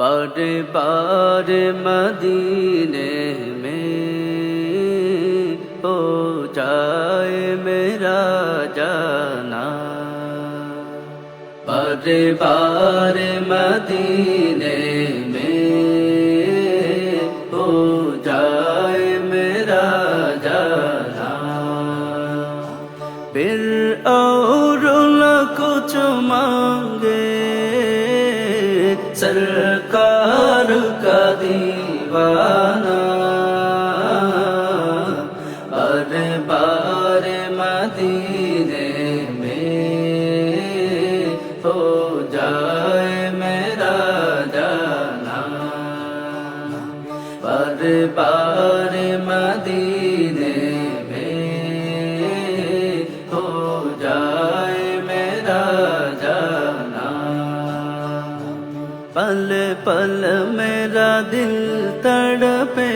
বারে বারে মদিনে মে ও যায় মেরা জানা বারে বারে মদিনে মে ও যায় মেরা জানা ফির और लकुछ मांगे सरकार का दीवाना अरे बार मदीने में हो जाए मेरा जाना अरे बार मदीने पल मेरा दिल तड़पे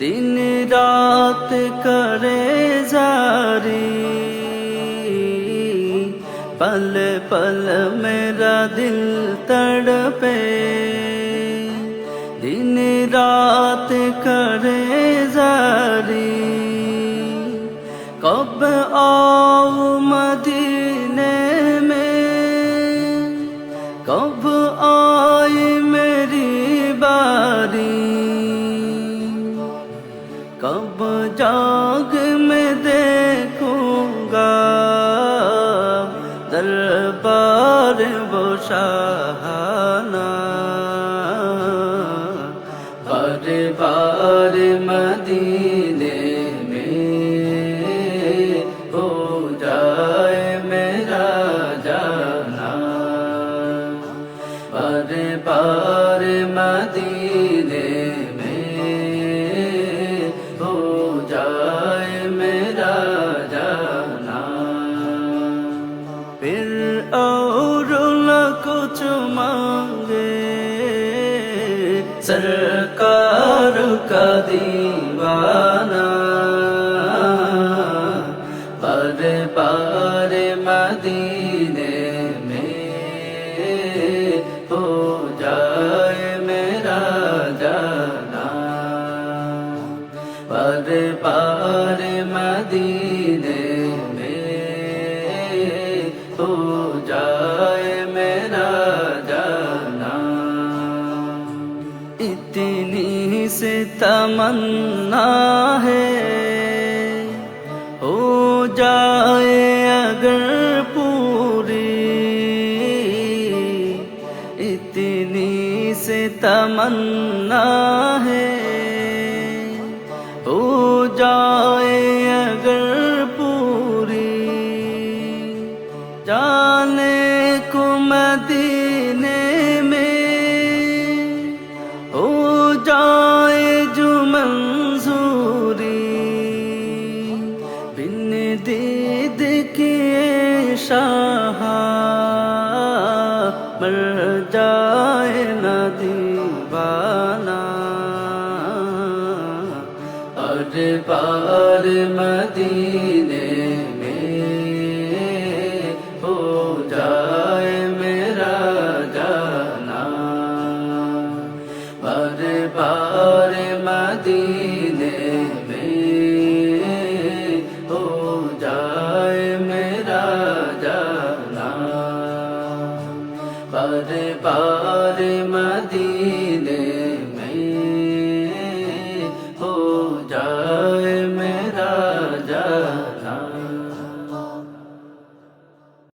दिन रात करे जारी पल पल मेरा दिल तड़पे दिन रात कर कब जाग में देखूंगा दरबार बोशाहाना हर बार मदीने में हो जाए मेरा जाना हर बार मदीने सरकार का दीवाना पर पार मदीने में हो जाए मेरा जाना पर पार मदीने तमन्ना है हो जाए अगर पूरी इतनी से तमन्ना है हो जाए अगर किए शाह मर जाए न दीवाना और पार मदीने में हो जाए मेरा जाना और पार मदीने বারে বারে মদিনে